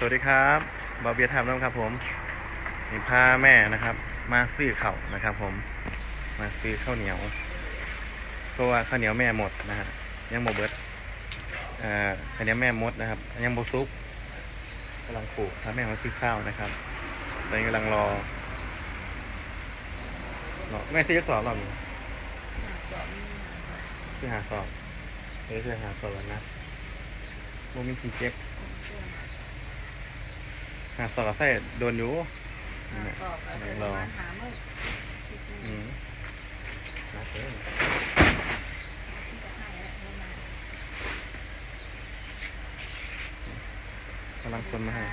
สวัสดีครับบาเบียทำนะครับ ผมนี่พาแม่นะครับ มาซื้อข้าวนะครับ ผม มาซื้อข้าวเหนียวเพราะว่าข้าวเหนียวแม่หมดนะฮะยังโมเบิร์ตข้าวเหนียวแม่หมดนะครับ ยังโมซุปกำลังปลูกพาแม่มาซื้อข้าวนะครับตอนนี้กำลังรอรอแม่ซื้อสอบหรอนี่ซื้อหาสอบเอ้ยซื้อหาสอบแล้วนะโมมีสีเจ็บ หาสอดใส่โดนอยู่นั่นแหละ ก็ก็เลยมาหาเมื่ออืมมาเถอะกำลังคนมาให้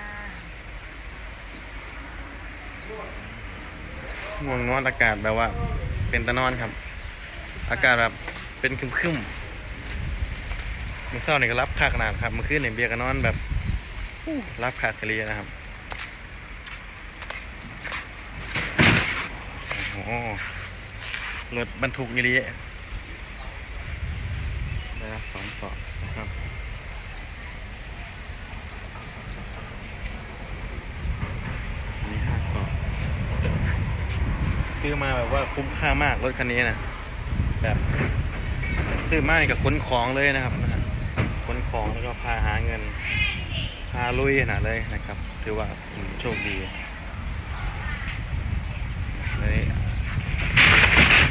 ง่วงนอนอากาศแบบว่า เป็นตะนอนครับ อากาศแบบเป็นครึมๆมื่อเช้านี่ก็รับค่าขนาดครับเมื่อคืนเนี่ยเบียร์ก็นอนแบบอู้รับขาดกะลีนะครับ โอ้โห รถบรรทุกยี่ลีได้รับสองสอบนะครับอันนี้ห้าสอบซื้อมาแบบว่าคุ้มค่ามากรถคันนี้นะแบบซื้อมากับขนของเลยนะครับนะขนของแล้วก็พาหาเงิน พาลุยขนาดเลยนะครับ ถือว่าโชคดีเลย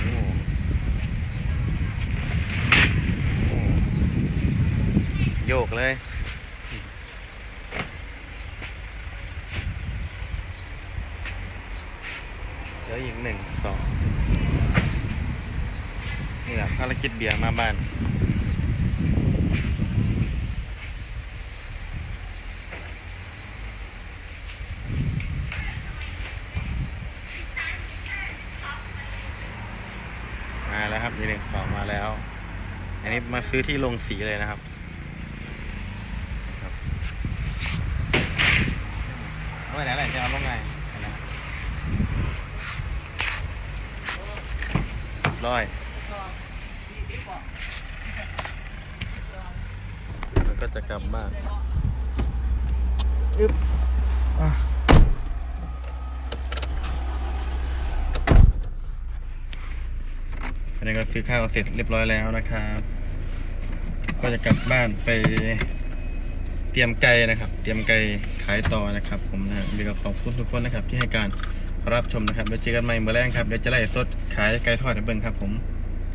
โอ้โอ้ โยกเลย เดี๋ยวอีกหนึ่งสองนี่แหละภารกิจเบียร์มาบ้านมาแล้วครับยีหนึ่งสองมาแล้ว อันนี้มาซื้อที่โรงสีเลยนะครับเอา ไปไหนไหนจะเอาลงไงอันนั้นร้อยแล้วก็จะกลับบ้านอึ๊บอะอันนี้ก็ซื้อข้าวเสร็จเรียบร้อยแล้วนะครับ ก็จะกลับบ้านไป เตรียมไก่นะครับ เตรียมไก่ขายต่อนะครับ ผมนะฮะเดี๋ยวก็ขอบคุณทุกคนนะครับ ที่ให้การรับชมนะครับเดี๋ยวเจอกันใหม่เมื่อแรงครับเดี๋ยวจะไล่สดขายไก่ทอดให้เบิ่งครับ ผม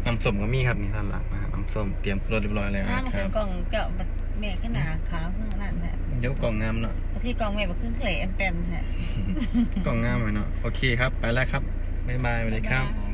น้ำส้มก็มีครับนี่ท่านหลักนะฮะน้ำส้มเตรียมครบเรียบร้อยแล้วน้ำนะคขึ้รันบกล่องเจ้าแม่ขึ้นหนาขาวขึ้นนั่นแหละเดี๋ยวกล่องงามเนาะบางทีกล่องแม่บอกขึ้นเขละแอมแปมแหละกล่องงามหน่อยเนาะโอเคครับ ไปแล้วครับบ๊ายบายสวัสดีครับาย